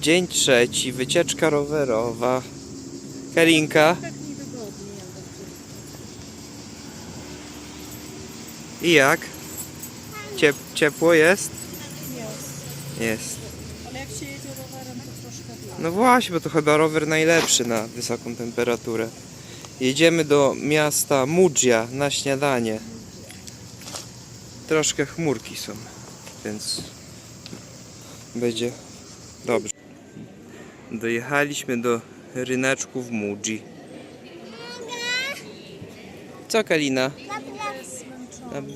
Dzień trzeci, wycieczka rowerowa. Karinka. I jak? Ciep ciepło jest? Jest. Ale jak się jedzie rowerem, to troszkę. No właśnie, bo to chyba rower najlepszy na wysoką temperaturę. Jedziemy do miasta Mudżia na śniadanie. Troszkę chmurki są, więc będzie dobrze. Dojechaliśmy do ryneczku w Mudzi. Co Kalina?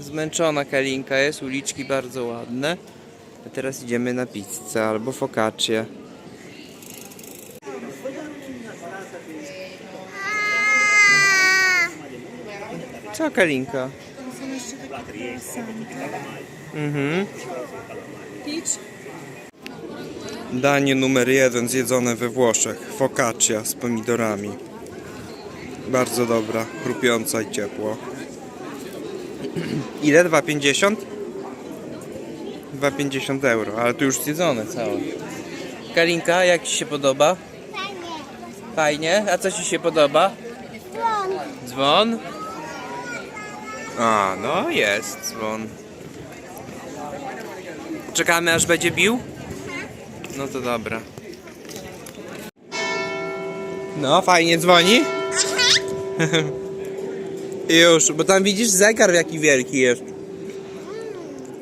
Zmęczona Kalinka jest, uliczki bardzo ładne. A teraz idziemy na pizzę albo focaccia. Co Kalinka? Tam są jeszcze takie croissanty. Mhm. Peach? Danie numer jeden zjedzone we Włoszech. Focaccia z pomidorami. Bardzo dobra, chrupiąca i ciepło. Ile? 2,50? 2,50 euro, ale tu już zjedzone całe. Kalinka, jak Ci się podoba? Fajnie. A co Ci się podoba? Dzwon? A, no jest dzwon. Czekamy aż będzie bił? No to dobra. No, fajnie dzwoni? Już, bo tam widzisz zegar jaki wielki jest.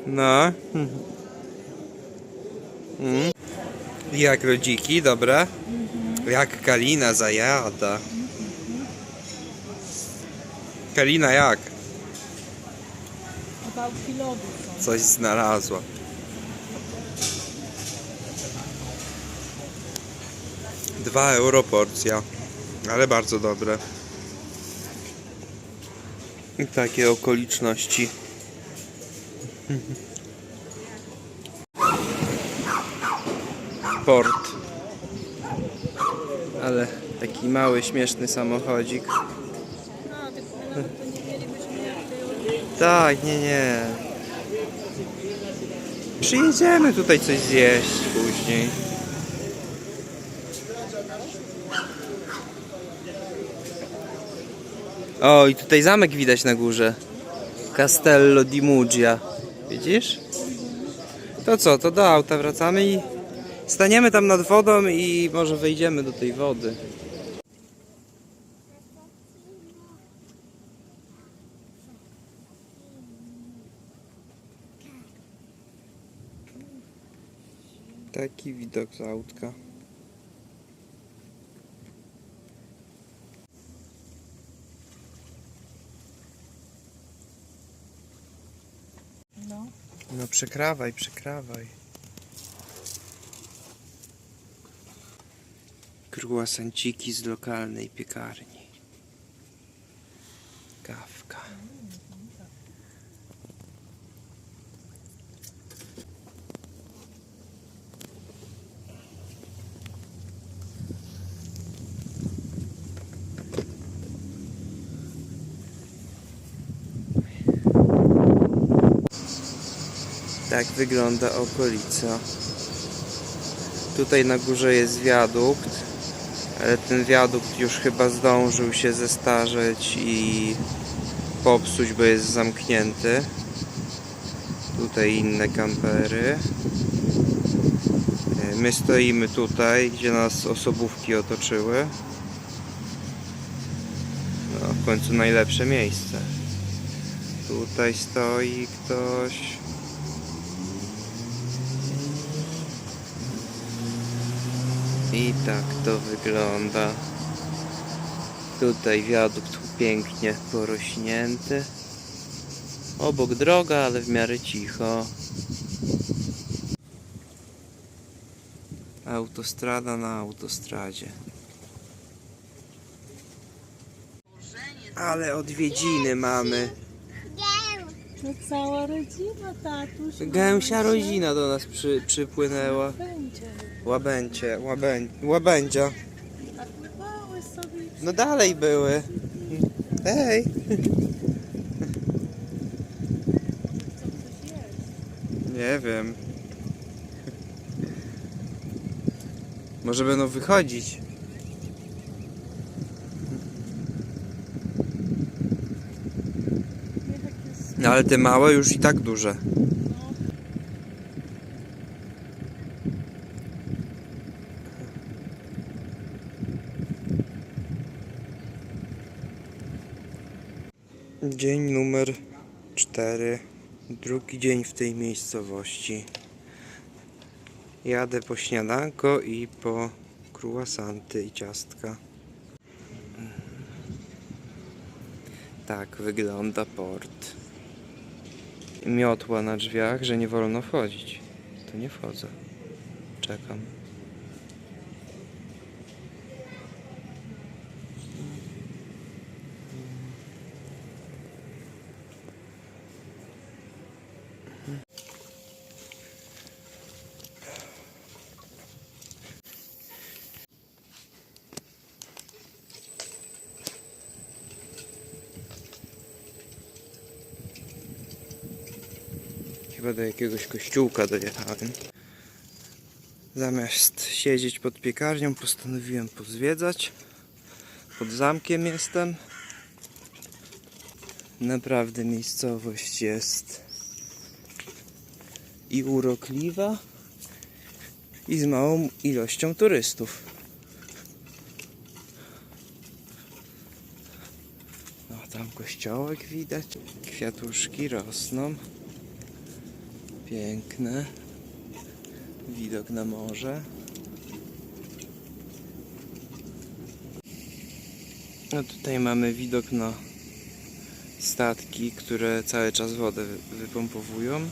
No. Mm. Jak rodziki, dobra? Jak Kalina zajada. Kalina jak? Coś znalazła. Dwa euro porcja, ale bardzo dobre. I takie okoliczności. Port. Ale taki mały, śmieszny samochodzik. Tak, nie, nie. Przyjedziemy tutaj coś zjeść później. O, i tutaj zamek widać na górze. Castello di Muggia. Widzisz? To co, to do auta wracamy i staniemy tam nad wodą i może wejdziemy do tej wody. Taki widok z autka. Przekrawaj, przekrawaj. Kruasanciki z lokalnej piekarni. Kawka. Tak wygląda okolica. Tutaj na górze jest wiadukt, ale ten wiadukt już chyba zdążył się zestarzeć i popsuć, bo jest zamknięty. Tutaj inne kampery. E, My stoimy tutaj, gdzie nas osobówki otoczyły. No, w końcu najlepsze miejsce. Tutaj stoi ktoś. I tak to wygląda. Tutaj wiadukt pięknie porośnięty. Obok droga, ale w miarę cicho. Autostrada na autostradzie. Ale odwiedziny mamy. To cała rodzina, tatuś. Gęsia rodzina do nas przy, przypłynęła. Będzie. Łabęcie, łabę, łabędzia. A pływały sobie. i No dalej były. Hej. Co coś jest. Nie wiem. Może będą wychodzić. Nie tak jest. No ale te małe już i tak duże. Dzień numer 4. Drugi dzień w tej miejscowości. Jadę po śniadanko i po kruasanty i ciastka. Tak wygląda port. Miotła na drzwiach, że nie wolno wchodzić. To nie wchodzę. Czekam. Chyba do jakiegoś kościółka dojechałem. Zamiast siedzieć pod piekarnią, postanowiłem pozwiedzać. Pod zamkiem jestem. Naprawdę miejscowość jest i urokliwa, i z małą ilością turystów. No, tam kościołek widać, kwiatuszki rosną. Piękne. Widok na morze. No tutaj mamy widok na statki, które cały czas wodę wy- wypompowują.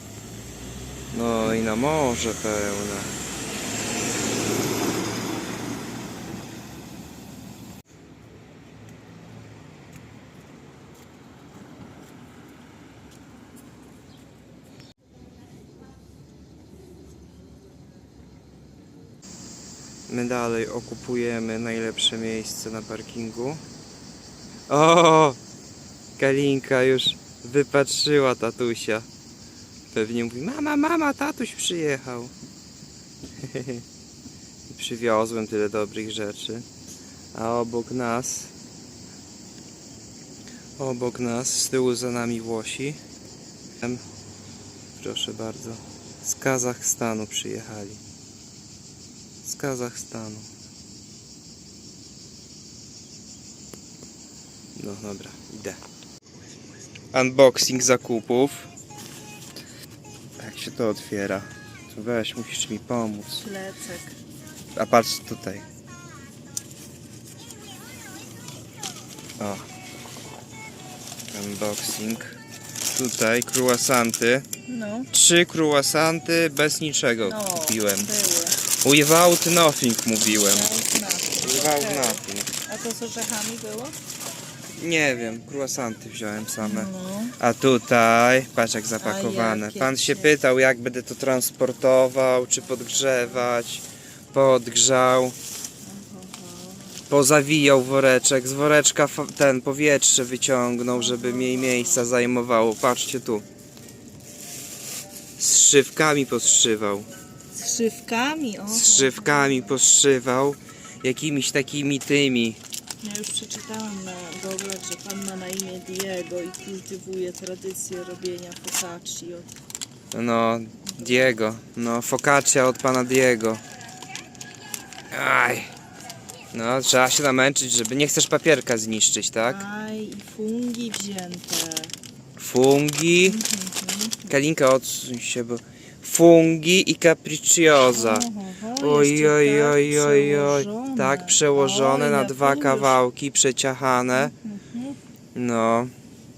No i na morze pełne. My dalej okupujemy najlepsze miejsce na parkingu. O! Kalinka już wypatrzyła tatusia. Pewnie mówi, mama, mama, tatuś przyjechał. Przywiozłem tyle dobrych rzeczy. A obok nas, obok nas, z tyłu za nami Włosi. Proszę bardzo, z Kazachstanu przyjechali Kazachstanu. No dobra, idę. Unboxing zakupów. Jak się to otwiera? To weź, musisz mi pomóc. Plecek. A patrz tutaj. O. Unboxing. Tutaj kruasanty. No. Trzy kruasanty bez niczego No. kupiłem. Były. Without nothing mówiłem. Without nothing. A to z orzechami było? Nie wiem, kruasanty wziąłem same. No. A tutaj, patrz jak zapakowane. jakie Pan się piękne. pytał, jak będę to transportował, czy podgrzewać. Podgrzał. Pozawijał woreczek. Z woreczka fa- ten powietrze wyciągnął, żeby mniej miejsca zajmowało. Patrzcie tu. Z szywkami poszywał. Szywkami, o. Z szywkami poszywał. Jakimiś takimi tymi. Ja już przeczytałam na Google, że pan ma na imię Diego i kultywuje tradycję robienia focacci od No, Diego. No, focaccia od pana Diego. Aj. No, trzeba się namęczyć, żeby... Nie chcesz papierka zniszczyć, tak? Aj, i fungi wzięte. Fungi. Kalinka, odsuń się, bo... Fungi i capricciosa. Oj, jeszcze oj, tak oj, oj, oj. przełożone. Tak, przełożone Oj, na dwa kawałki, przeciachane. Mhm. No,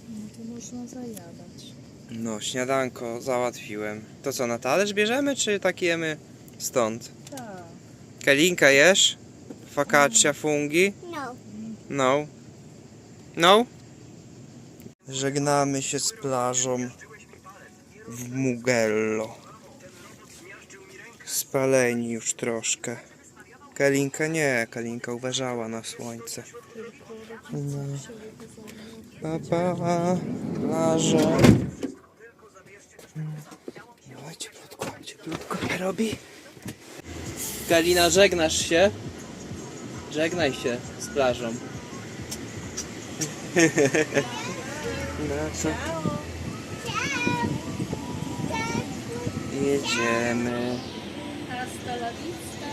No to można zajadać. no, śniadanko załatwiłem. To co, na talerz bierzemy, czy tak jemy stąd? Tak. Kalinka jesz? Focaccia, fungi? No. No. No? Żegnamy się z plażą w Mugello. Spaleni już troszkę. Kalinka nie, Kalinka uważała na słońce. No. Pa, pa, plaża. Dawajcie, plotko, chodźcie, plotko robi. Kalina, żegnasz się? Żegnaj się z plażą. No co? Jedziemy. Vista.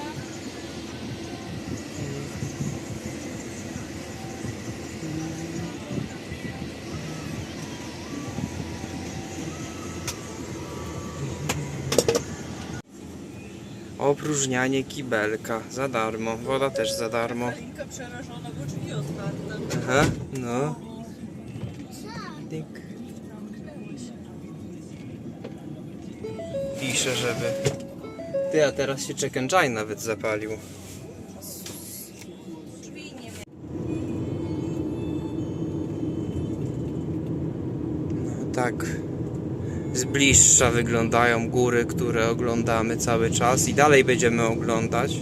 Opróżnianie kibelka za darmo. Woda też za darmo. Kalinka przerażona, bo drzwi otwarte. Aha, no. Dyk. Pisze, żeby. Ty, a teraz się check nawet zapalił. No tak. Z bliższa wyglądają góry, które oglądamy cały czas i dalej będziemy oglądać.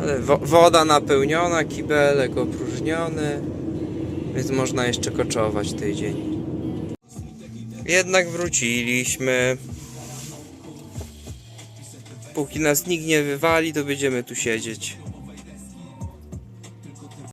Ale wo woda napełniona, kibelek opróżniony, więc można jeszcze koczować tydzień. Jednak wróciliśmy. Póki nas nikt nie wywali, to będziemy tu siedzieć.